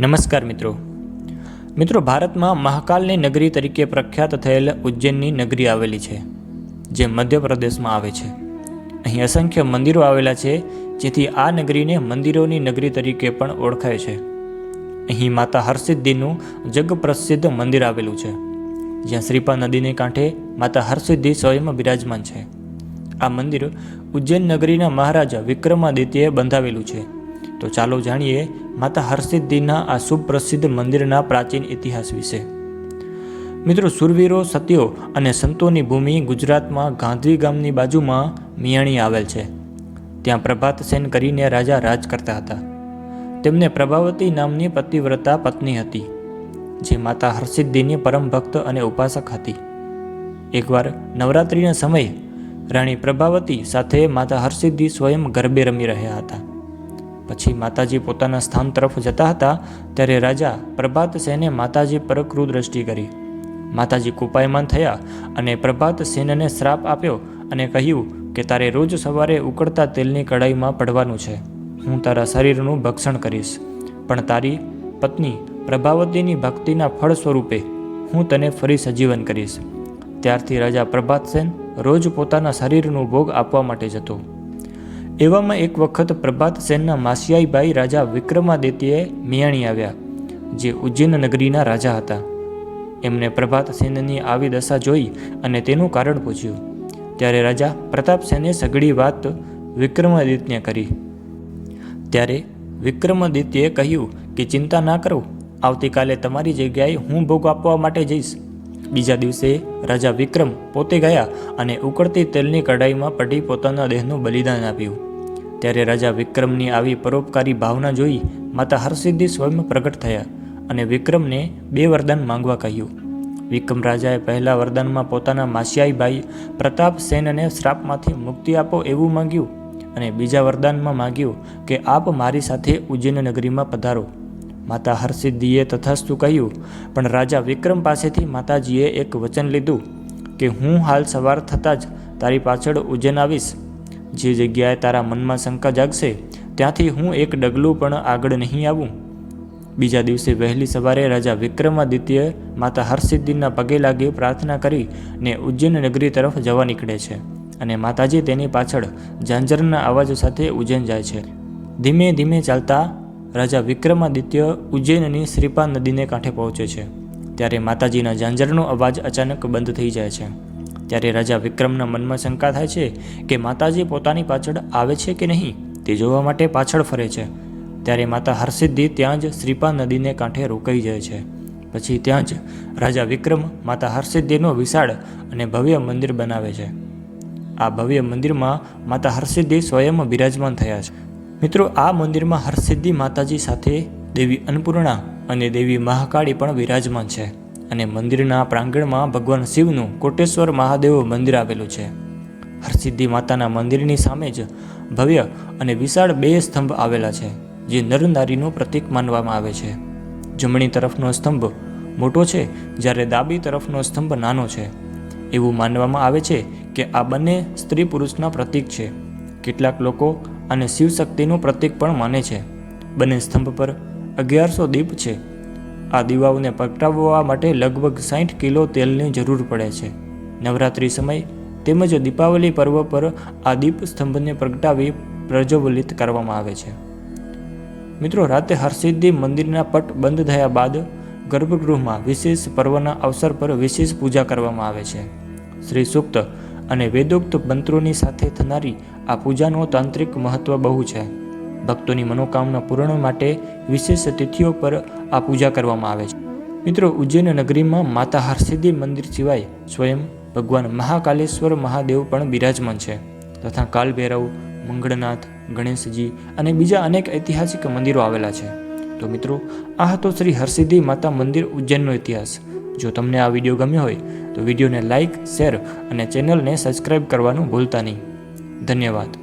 નમસ્કાર મિત્રો. મિત્રો, ભારતમાં મહાકાલની નગરી તરીકે પ્રખ્યાત થયેલ ઉજ્જૈનની નગરી આવેલી છે, જે મધ્યપ્રદેશમાં આવે છે. અહીં અસંખ્ય મંદિરો આવેલા છે, જેથી આ નગરીને મંદિરોની નગરી તરીકે પણ ઓળખાય છે. અહીં માતા હરસિદ્ધિનું જગપ્રસિદ્ધ મંદિર આવેલું છે, જ્યાં શ્રીપા નદીને કાંઠે માતા હરસિદ્ધિ સ્વયં બિરાજમાન છે. આ મંદિર ઉજ્જૈન નગરીના મહારાજા વિક્રમાદિત્યએ બંધાવેલું છે. તો ચાલો જાણીએ માતા હરસિદ્ધિના આ સુપ્રસિદ્ધ મંદિરના પ્રાચીન ઇતિહાસ વિશે. મિત્રો, સુરવીરો સત્યો અને સંતોની ભૂમિ ગુજરાતમાં ગાંધી ગામની બાજુમાં મિયાણી આવેલ છે. ત્યાં પ્રભાત સેન કરીને રાજા રાજ કરતા હતા. તેમને પ્રભાવતી નામની પતિવ્રતા પત્ની હતી, જે માતા હરસિદ્ધિની પરમ ભક્ત અને ઉપાસક હતી. એકવાર નવરાત્રિના સમયે રાણી પ્રભાવતી સાથે માતા હરસિદ્ધિ સ્વયં ગરબે રમી રહ્યા હતા. પછી માતાજી પોતાના સ્થાન તરફ જતા હતા, ત્યારે રાજા પ્રભાતસેને માતાજી પર ક્રૂર દ્રષ્ટિ કરી. માતાજી કુપાયમાન થયા અને પ્રભાત સેનને શ્રાપ આપ્યો અને કહ્યું કે તારે રોજ સવારે ઉકળતા તેલની કડાઈમાં પડવાનું છે. હું તારા શરીરનું ભક્ષણ કરીશ. પણ તારી પત્ની પ્રભાવતીની ભક્તિના ફળ સ્વરૂપે હું તને ફરી સજીવન કરીશ. ત્યારથી રાજા પ્રભાતસેન રોજ પોતાના શરીરનું ભોગ આપવા માટે જતો. એવામાં એક વખત પ્રભાત સેનના માસિયાઈભાઈ રાજા વિક્રમાદિત્યએ મિયાણી આવ્યા, જે ઉજ્જૈન નગરીના રાજા હતા. એમને પ્રભાત સેનની આવી દશા જોઈ અને તેનું કારણ પૂછ્યું. ત્યારે રાજા પ્રતાપસેને સઘળી વાત વિક્રમાદિત્યને કરી. ત્યારે વિક્રમાદિત્યએ કહ્યું કે, ચિંતા ના કરો. આવતીકાલે તમારી જગ્યાએ હું ભોગ આપવા માટે જઈશ. બીજા દિવસે રાજા વિક્રમ પોતે ગયા અને ઉકળતી તેલની કઢાઈમાં પડી પોતાના દેહનું બલિદાન આપ્યું. ત્યારે રાજા વિક્રમની આવી પરોપકારી ભાવના જોઈ માતા હરસિદ્ધિ સ્વયં પ્રગટ થયા અને વિક્રમને બે વરદાન માંગવા કહ્યું. વિક્રમ રાજાએ પહેલા વરદાનમાં પોતાના માસિયાઈ ભાઈ પ્રતાપ સેનને શ્રાપમાંથી મુક્તિ આપો એવું માંગ્યું અને બીજા વરદાનમાં માંગ્યું કે આપ મારી સાથે ઉજ્જૈન નગરીમાં પધારો. માતા હરસિદ્ધિએ તથાસ્તુ કહ્યું, પણ રાજા વિક્રમ પાસેથી માતાજીએ એક વચન લીધું કે, હું હાલ સવાર થતાં જ તારી પાછળ ઉજ્જૈન આવીશ. જે જગ્યાએ તારા મનમાં શંકા જાગશે, ત્યાંથી હું એક ડગલું પણ આગળ નહીં આવું. બીજા દિવસે વહેલી સવારે રાજા વિક્રમાદિત્ય માતા હરસિદ્ધિના પગે લાગી પ્રાર્થના કરી ને ઉજ્જૈન નગરી તરફ જવા નીકળે છે અને માતાજી તેની પાછળ ઝાંઝરના અવાજ સાથે ઉજ્જૈન જાય છે. ધીમે ધીમે ચાલતા રાજા વિક્રમાદિત્ય ઉજ્જૈનની શ્રીપા નદીને કાંઠે પહોંચે છે. ત્યારે માતાજીના ઝાંઝરનો અવાજ અચાનક બંધ થઈ જાય છે. ત્યારે રાજા વિક્રમના મનમાં શંકા થાય છે કે માતાજી પોતાની પાછળ આવે છે કે નહીં? તે જોવા માટે પાછળ ફરે છે. ત્યારે માતા હરસિદ્ધિ ત્યાં જ શ્રીપા નદીને કાંઠે રોકાઈ જાય છે. પછી ત્યાં જ રાજા વિક્રમ માતા હરસિદ્ધિનો વિશાળ અને ભવ્ય મંદિર બનાવે છે. આ ભવ્ય મંદિરમાં માતા હરસિદ્ધિ સ્વયં બિરાજમાન થયા છે. મિત્રો, આ મંદિરમાં હરસિદ્ધિ માતાજી સાથે દેવી અન્નપૂર્ણા અને દેવી મહાકાળી પણ વિરાજમાન છે અને મંદિરના પ્રાંગણમાં ભગવાન શિવનું કોટેશ્વર મહાદેવ મંદિર આવેલું છે. હરસિદ્ધિ માતાના મંદિરની સામે જ ભવ્ય અને વિશાળ બે સ્તંભ આવેલા છે, જે નરનારીનું પ્રતીક માનવામાં આવે છે. જમણી તરફનો સ્તંભ મોટો છે, જ્યારે ડાબી તરફનો સ્તંભ નાનો છે. એવું માનવામાં આવે છે કે આ બંને સ્ત્રી પુરુષના પ્રતીક છે. કેટલાક લોકો આને શિવશક્તિનું પ્રતીક પણ માને છે. બંને સ્તંભ પર અગિયારસો દીપ છે. આ દીવાઓને પ્રગટાવવા માટે લગભગ સાઠ કિલો તેલની જરૂર પડે છે. નવરાત્રિ સમય તેમજ દીપાવલી પર્વ પર આ દીપ સ્તંભને પ્રગટાવી પ્રજ્વલિત કરવામાં આવે છે. મિત્રો, રાતે હરસિદ્ધિ મંદિરના પટ બંધ થયા બાદ ગર્ભગૃહમાં વિશેષ પર્વના અવસર પર વિશેષ પૂજા કરવામાં આવે છે. શ્રી સૂક્ત અને વેદોક્ત મંત્રોની સાથે થનારી આ પૂજાનું તાંત્રિક મહત્વ બહુ છે. ભક્તોની મનોકામના પૂર્ણ માટે વિશેષ તિથિઓ પર આ પૂજા કરવામાં આવે છે. મિત્રો, ઉજ્જૈન નગરીમાં માતા હરસિદ્ધિ મંદિર સિવાય સ્વયં ભગવાન મહાકાલેશ્વર મહાદેવ પણ બિરાજમાન છે. તથા કાલભૈરવ, મંગળનાથ, ગણેશજી અને બીજા અનેક ઐતિહાસિક મંદિરો આવેલા છે. તો મિત્રો, આ હતો શ્રી હરસિદ્ધિ માતા મંદિર ઉજ્જૈનનો ઇતિહાસ. જો તમને આ વીડિયો ગમ્યો હોય, તો વિડીયોને લાઇક શેર અને ચેનલને સબસ્ક્રાઈબ કરવાનું ભૂલતા નહીં. ધન્યવાદ.